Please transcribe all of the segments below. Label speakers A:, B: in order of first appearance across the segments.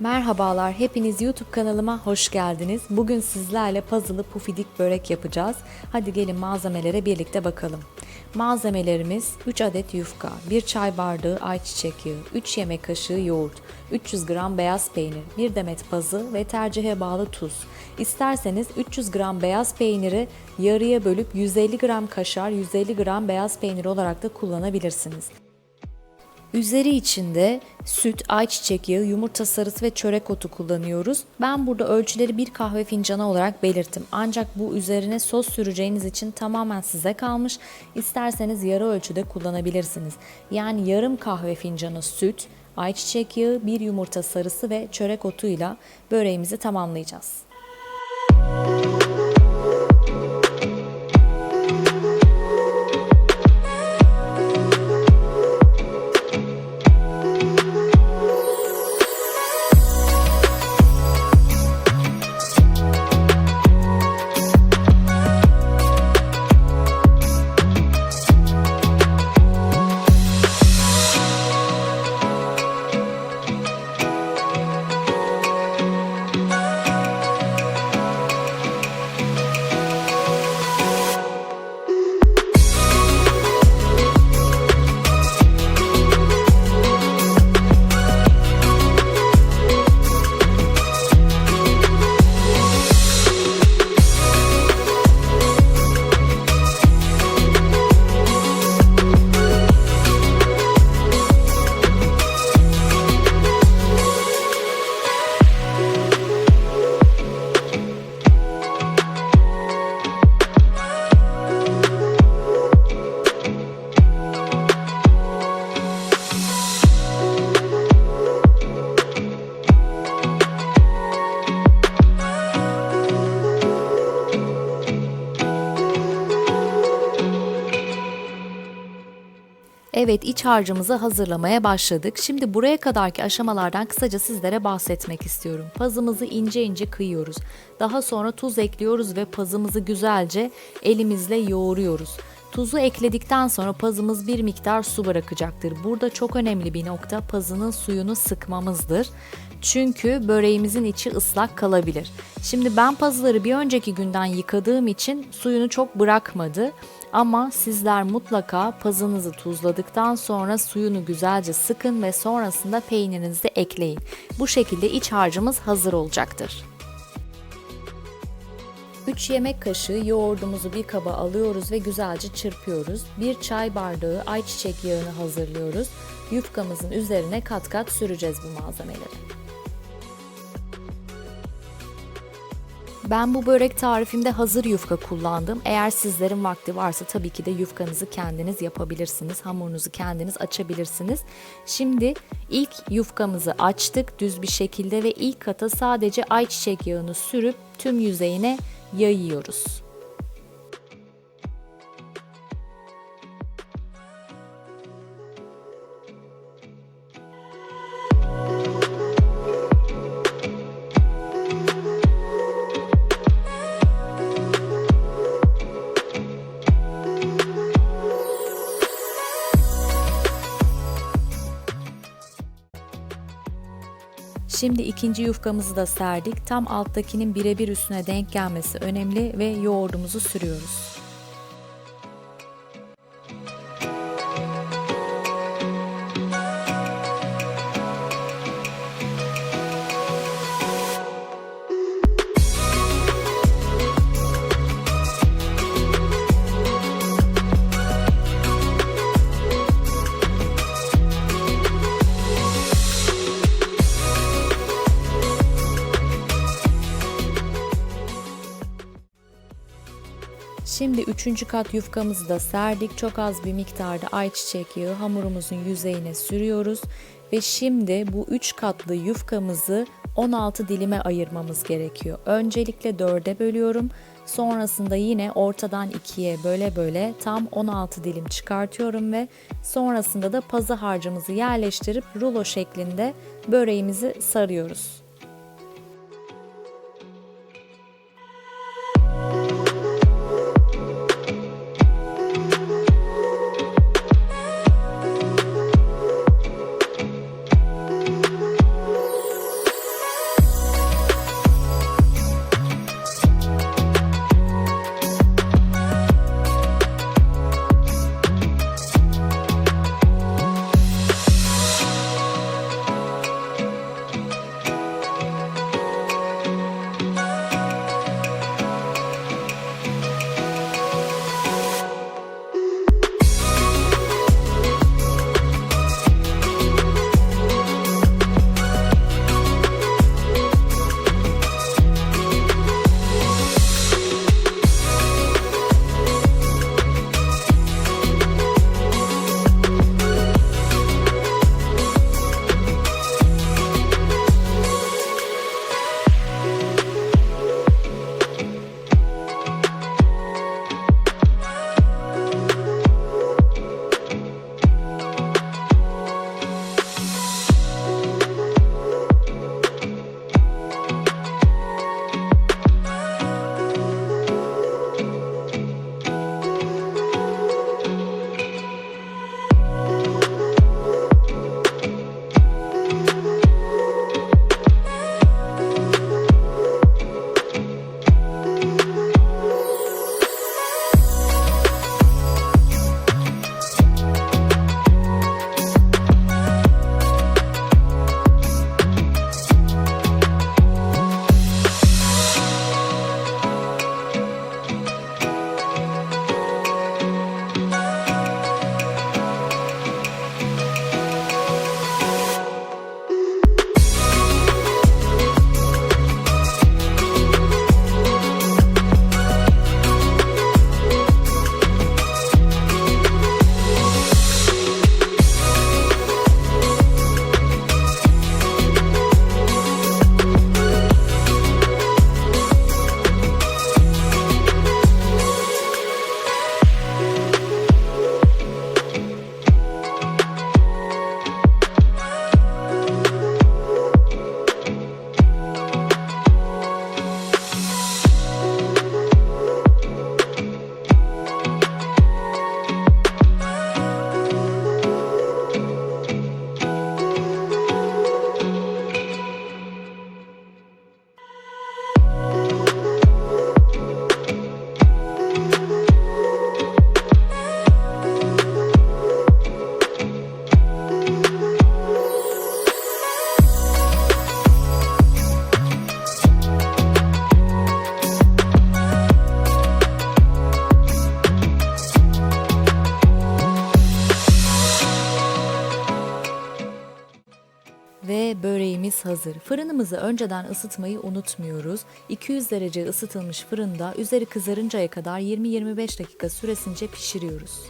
A: Merhabalar, hepiniz YouTube kanalıma hoş geldiniz. Bugün sizlerle puzzle'lı pufidik börek yapacağız. Hadi gelin malzemelere birlikte bakalım. Malzemelerimiz 3 adet yufka, 1 çay bardağı ayçiçek yağı, 3 yemek kaşığı yoğurt, 300 gram beyaz peynir, 1 demet pazı ve tercihe bağlı tuz. İsterseniz 300 gram beyaz peyniri yarıya bölüp 150 gram kaşar, 150 gram beyaz peynir olarak da kullanabilirsiniz. Üzeri içinde süt, ayçiçek yağı, yumurta sarısı ve çörek otu kullanıyoruz. Ben burada ölçüleri bir kahve fincanı olarak belirttim. Ancak bu üzerine sos süreceğiniz için tamamen size kalmış. İsterseniz yarı ölçüde kullanabilirsiniz. Yani yarım kahve fincanı süt, ayçiçek yağı, bir yumurta sarısı ve çörek otuyla böreğimizi tamamlayacağız. Evet iç harcımızı hazırlamaya başladık. Şimdi buraya kadarki aşamalardan kısaca sizlere bahsetmek istiyorum. Pazımızı ince ince kıyıyoruz. Daha sonra tuz ekliyoruz ve pazımızı güzelce elimizle yoğuruyoruz. Tuzu ekledikten sonra pazımız bir miktar su bırakacaktır. Burada çok önemli bir nokta pazının suyunu sıkmamızdır. Çünkü böreğimizin içi ıslak kalabilir. Şimdi ben pazıları bir önceki günden yıkadığım için suyunu çok bırakmadı. Ama sizler mutlaka pazınızı tuzladıktan sonra suyunu güzelce sıkın ve sonrasında peynirinizi ekleyin. Bu şekilde iç harcımız hazır olacaktır. 3 yemek kaşığı yoğurdumuzu bir kaba alıyoruz ve güzelce çırpıyoruz. 1 çay bardağı ayçiçek yağını hazırlıyoruz. Yufkamızın üzerine kat kat süreceğiz bu malzemeleri. Ben bu börek tarifimde hazır yufka kullandım. Eğer sizlerin vakti varsa tabii ki de yufkanızı kendiniz yapabilirsiniz. Hamurunuzu kendiniz açabilirsiniz. Şimdi ilk yufkamızı açtık düz bir şekilde ve ilk kata sadece ayçiçek yağını sürüp tüm yüzeyine yayıyoruz. Şimdi ikinci yufkamızı da serdik. Tam alttakinin birebir üstüne denk gelmesi önemli ve yoğurdumuzu sürüyoruz. Şimdi üçüncü kat yufkamızı da serdik. Çok az bir miktarda ayçiçek yağı hamurumuzun yüzeyine sürüyoruz. Ve şimdi bu üç katlı yufkamızı 16 dilime ayırmamız gerekiyor. Öncelikle 4'e bölüyorum. Sonrasında yine ortadan ikiye böyle böyle tam 16 dilim çıkartıyorum ve sonrasında da pazı harcımızı yerleştirip rulo şeklinde böreğimizi sarıyoruz. Hazır. Fırınımızı önceden ısıtmayı unutmuyoruz. 200 derece ısıtılmış fırında üzeri kızarıncaya kadar 20-25 dakika süresince pişiriyoruz.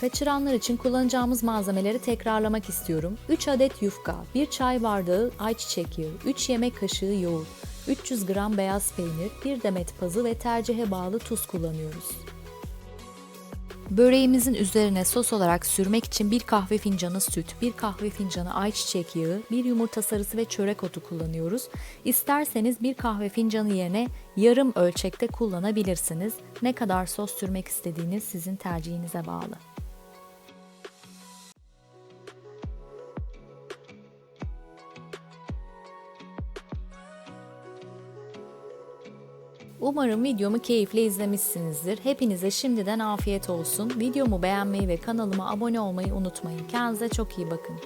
A: Kaçıranlar için kullanacağımız malzemeleri tekrarlamak istiyorum. 3 adet yufka, 1 çay bardağı ayçiçek yağı, 3 yemek kaşığı yoğurt, 300 gram beyaz peynir, 1 demet pazı ve tercihe bağlı tuz kullanıyoruz. Böreğimizin üzerine sos olarak sürmek için bir kahve fincanı süt, bir kahve fincanı ayçiçek yağı, bir yumurta sarısı ve çörek otu kullanıyoruz. İsterseniz bir kahve fincanı yerine yarım ölçekte kullanabilirsiniz. Ne kadar sos sürmek istediğiniz sizin tercihinize bağlı. Umarım videomu keyifle izlemişsinizdir. Hepinize şimdiden afiyet olsun. Videomu beğenmeyi ve kanalıma abone olmayı unutmayın. Kendinize çok iyi bakın.